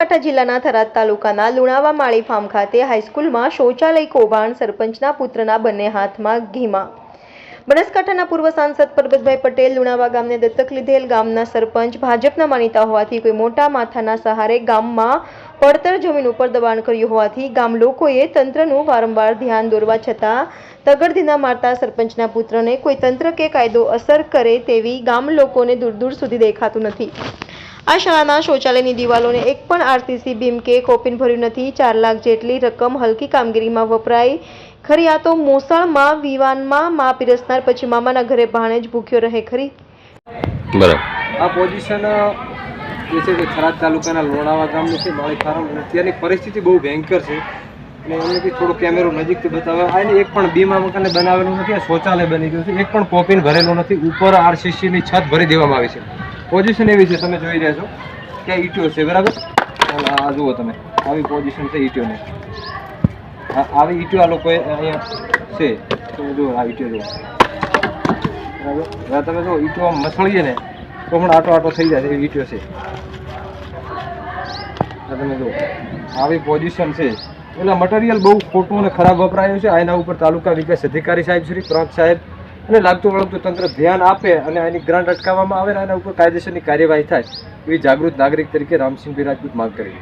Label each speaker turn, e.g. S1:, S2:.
S1: બનાસકાંઠા જિલ્લાના થરાદ તાલુકાના લુણાવા માળી ફાર્મ ખાતે હાઈસ્કૂલમાં શૌચાલય કૌભાંડ સરપંચના પુત્રના બંને હાથમાં ઘીમાં. બનાસકાંઠાના પૂર્વ સાંસદ પરબતભાઈ પટેલ, લુણાવા ગામને દત્તક લીધેલ ગામના સરપંચ ભાજપના માનીતા હોવાથી કોઈ મોટા માથાના સહારે ગામમાં પડતર જમીન ઉપર દબાણ કર્યું હોવાથી ગામ લોકોએ તંત્રનું વારંવાર ધ્યાન દોરવા છતાં તગડધીના મારતા સરપંચના પુત્રને કોઈ તંત્ર કે કાયદો અસર કરે તેવી ગામ લોકોને દૂર દૂર સુધી દેખાતું નથી. આ શાળાના શૌચાલયની દિવાલોને એક પણ આરસીસી બીમ કે કોપિન ભર્યું નથી. ચાર લાખ જેટલી રકમ હલકી કામગીરીમાં વપરાઈ. ખરી આ તો મોસાળમાં વિવાનમાં મા પીરસનાર પછી મામાના ઘરે ભાણે જ ભૂખ્યો રહે ખરી.
S2: બરાબર.
S3: આ પોઝિશન જે છે કે થરાદ તાલુકાના લોણાવા ગામનું છે માળી ફાર્મ અને ત્યાંની પરિસ્થિતિ બહુ ભયંકર છે. અને એમને બી થોડો કેમેરો નજીકથી બતાવે. આને એક પણ બીમા મકાને બનાવેલું નથી આ શૌચાલય બની ગયું છે. એક પણ કોપીન ભરેલું નથી. ઉપર આરસીસીની છત ભરી દેવામાં આવી છે. પોઝિશન એવી છે, તમે જોઈ રહ્યા છો કે ઈટીઓ છે બરાબર આ જુઓ તમે. આવી પોઝિશન છે ઈંટોની. આ- આવી ઈંટો આ લોકોએ અહીંયા છે. તમે જુઓ, આ ઈટીઓ જુઓ. બરાબર? તમે જુઓ, ઈંટો આમ મસળીએ ને, તો પણ આટો આટો થઈ જાય એવી ઈટીઓ છે. તમે જુઓ. આવી પોઝિશન છે. એટલે મટીરિયલ બહુ ખોટું અને ખરાબ વપરાયું છે. આના ઉપર તાલુકા વિકાસ અધિકારી સાહેબ શ્રી પ્રાંત સાહેબ અને લાગતું વળગતું તંત્ર ધ્યાન આપે અને એની ગ્રાન્ટ અટકાવવામાં આવે અને ઉપર કાયદેસરની કાર્યવાહી થાય, એવી જાગૃત નાગરિક તરીકે રામસિંહભાઈ રાજપૂત માંગ કરી